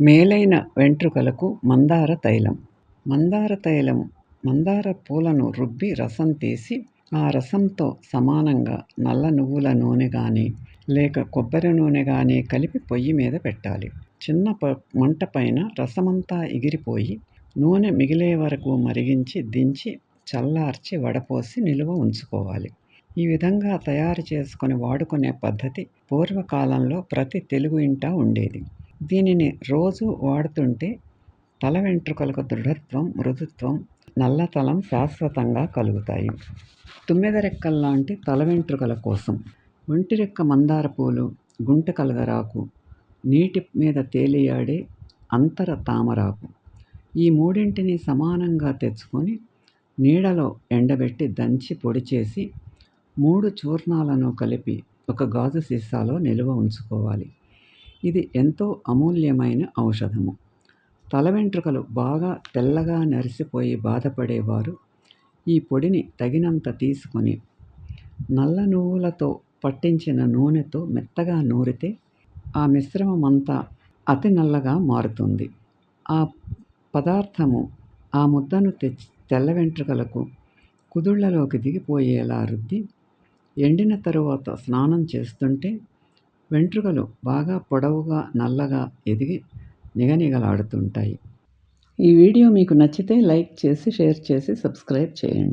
మేలైన వెంట్రుకలకు మందార తైలం. మందార తైలం మందార పూలను రుబ్బి రసం తీసి ఆ రసంతో సమానంగా నల్ల నువ్వుల నూనె కానీ లేక కొబ్బరి నూనె కానీ కలిపి పొయ్యి మీద పెట్టాలి. చిన్న ప మంట పైన రసమంతా ఎగిరిపోయి నూనె మిగిలే వరకు మరిగించి దించి చల్లార్చి వడపోసి నిలువ ఉంచుకోవాలి. ఈ విధంగా తయారు చేసుకొని వాడుకునే పద్ధతి పూర్వకాలంలో ప్రతి తెలుగు ఇంట ఉండేది. దీనిని రోజు వాడుతుంటే తల వెంట్రుకలకు దృఢత్వం మృదుత్వం నల్లతలం శాశ్వతంగా కలుగుతాయి. తుమ్మెద రెక్కల్లాంటి తల వెంట్రుకల కోసం ఒంటిరెక్క మందార పూలు గుంట కలగరాకు నీటి మీద తేలియాడే అంతర తామరాకు ఈ మూడింటిని సమానంగా తెచ్చుకొని నీడలో ఎండబెట్టి దంచి పొడి చేసి మూడు చూర్ణాలను కలిపి ఒక గాజు సీసాలో నిల్వ ఉంచుకోవాలి. ఇది ఎంతో అమూల్యమైన ఔషధము. తల వెంట్రుకలు బాగా తెల్లగా నరిసిపోయి బాధపడేవారు ఈ పొడిని తగినంత తీసుకొని నల్ల నువ్వులతో పట్టించిన నూనెతో మెత్తగా నూరితే ఆ మిశ్రమమంతా అతి నల్లగా మారుతుంది. ఆ పదార్థము ఆ ముద్దను తెచ్చి తెల్ల వెంట్రుకలకు కుదుళ్ళలోకి దిగిపోయేలా రుద్ది ఎండిన తరువాత స్నానం చేస్తుంటే వెంట్రుకలు బాగా పొడవుగా నల్లగా ఎదిగి నిగనిగలాడుతుంటాయి. ఈ వీడియో మీకు నచ్చితే లైక్ చేసి షేర్ చేసి సబ్స్క్రైబ్ చేయండి.